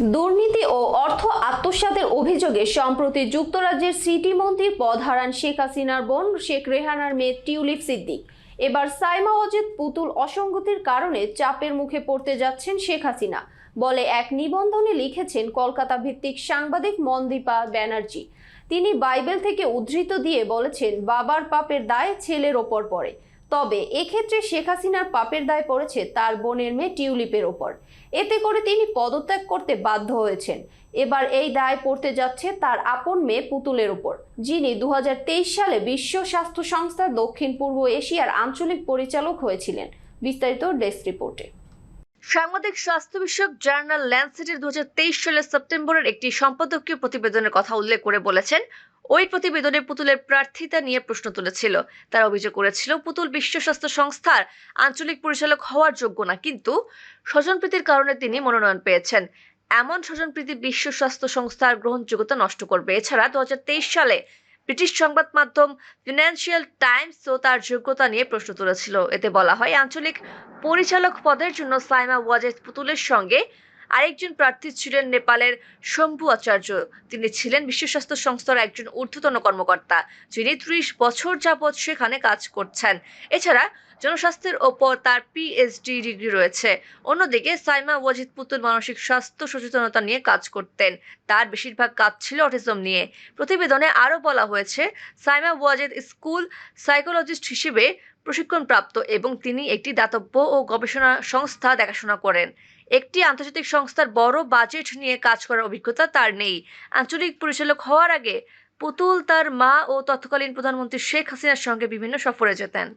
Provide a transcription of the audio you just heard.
দুর্নীতি ও অর্থ আত্মসাতের অভিযোগে সম্প্রতি যুক্তরাজ্যের সিটি মন্ত্রীর পদ হারান শেখ হাসিনার বোন, শেখ রেহানার মেয়ে টিউলিপ সিদ্দিক। এবার সাইমা অজিত পুতুল অসঙ্গতির কারণে চাপের মুখে পড়তে যাচ্ছেন শেখ হাসিনা, বলে এক নিবন্ধনে লিখেছেন কলকাতা ভিত্তিক সাংবাদিক মনদীপা ব্যানার্জি। তিনি বাইবেল থেকে উদ্ধৃত দিয়ে বলেছেন, বাবার পাপের দায় ছেলের ওপর পড়ে। তবে এক্ষেত্রে শেখ হাসিনার পাপের দায় পড়েছে তার বোনের মেয়ে টিউলিপের ওপর। এতে করে তিনি পদত্যাগ করতে বাধ্য হয়েছেন। এবার এই দায় পড়তে যাচ্ছে তার আপন মেয়ে পুতুলের ওপর, যিনি দু হাজার তেইশ সালে বিশ্ব স্বাস্থ্য সংস্থার দক্ষিণ পূর্ব এশিয়ার আঞ্চলিক পরিচালক হয়েছিলেন। বিস্তারিত ডেস্ক রিপোর্টে। সাংবাদিক স্বাস্থ্য বিষয়ক জার্নাল ল্যান্সেটের দু সালের সেপ্টেম্বরের একটি সম্পাদকীয় প্রতিবেদনের কথা উল্লেখ করে বলেছেন, ওই প্রতিবেদনে পুতুলের প্রার্থিতা নিয়ে প্রশ্ন তুলেছিল। তারা অভিযোগ করেছিল, পুতুল বিশ্ব স্বাস্থ্য সংস্থার আঞ্চলিক পরিচালক হওয়ার যোগ্য না, কিন্তু স্বজনপ্রীতির কারণে তিনি মনোনয়ন পেয়েছেন। এমন স্বজনপ্রীতি বিশ্ব স্বাস্থ্য সংস্থার গ্রহণযোগ্যতা নষ্ট করবে। এছাড়া দু হাজার তেইশ সালে ব্রিটিশ সংবাদ মাধ্যম ফিনান্সিয়াল টাইমস টাইমসও তার যোগ্যতা নিয়ে প্রশ্ন তুলেছিল। এতে বলা হয়, আঞ্চলিক পরিচালক পদের জন্য সাইমা ওয়াজেদ পুতুলের সঙ্গে আরেকজন প্রার্থী ছিলেন নেপালের শম্ভু আচার্য। তিনি ছিলেন বিশ্ব স্বাস্থ্য সংস্থার একজন ঊর্ধ্বতন কর্মকর্তা, যিনি ত্রিশ বছর যাবৎ সেখানে কাজ করছেন। এছাড়া জনস্বাস্থ্যের ওপর তার পিএইচডি ডিগ্রি রয়েছে। অন্যদিকে সাইমা ওয়াজিদ পুতুল মানসিক স্বাস্থ্য সচেতনতা নিয়ে কাজ করতেন। তার বেশিরভাগ কাজ ছিল অটিজম নিয়ে। প্রতিবেদনে আরও বলা হয়েছে, সাইমা ওয়াজেদ স্কুল সাইকোলজিস্ট হিসেবে প্রশিক্ষণপ্রাপ্ত এবং তিনি একটি দাতব্য ও গবেষণা সংস্থা দেখাশোনা করেন। একটি আন্তর্জাতিক সংস্থার বড় বাজেট নিয়ে কাজ করার অভিজ্ঞতা তার নেই। আঞ্চলিক পরিচালক হওয়ার আগে পুতুল তার মা ও তৎকালীন প্রধানমন্ত্রী শেখ হাসিনার সঙ্গে বিভিন্ন সফরে যেতেন।